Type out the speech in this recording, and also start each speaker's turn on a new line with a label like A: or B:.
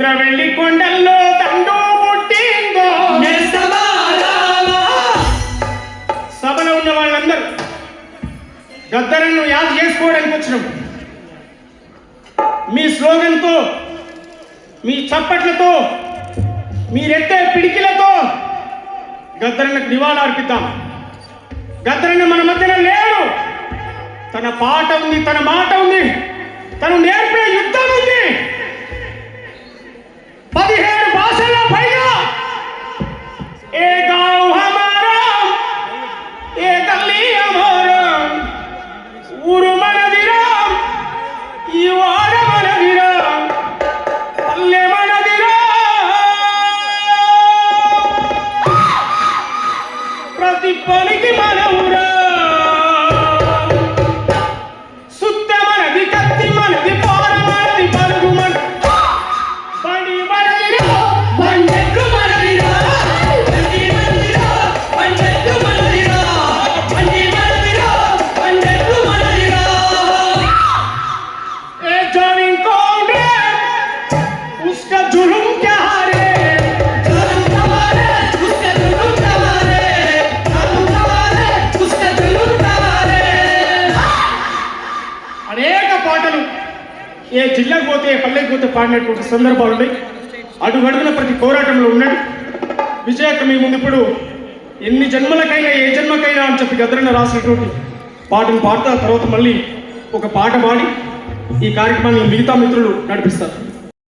A: ద్రవెల్లి కొండల్లో దండు పుట్టిందో సభలో ఉన్న వాళ్ళందరూ గద్దరను యాద చేసుకోవడానికి వచ్చినాం. మీ స్లోగన్తో మీ చప్పట్లతో మీరెత్తే పిడికిలతో గద్దరన్నకు నివాళులు అర్పిద్దాం. గద్దరన్న మన మధ్యన లేడు. తన పాట ఉంది తన మాట ఉంది. తను నేర్పే యుద్ధం ఏ జిల్లాకు పోతే ఏ పల్లెకి పోతే పాడినటువంటి సందర్భాలు ఉన్నాయి. అడుగడుగున ప్రతి పోరాటంలో ఉన్నాడు విజయక మీ ముందు ఇప్పుడు ఎన్ని జన్మలకైనా ఏ జన్మకైనా అని చెప్పి గద్రన్న రాసినటువంటి పాటను పాడతా తర్వాత మళ్ళీ ఒక పాట పాడి ఈ కార్యక్రమాన్ని మిగతా మిత్రులు నడిపిస్తారు.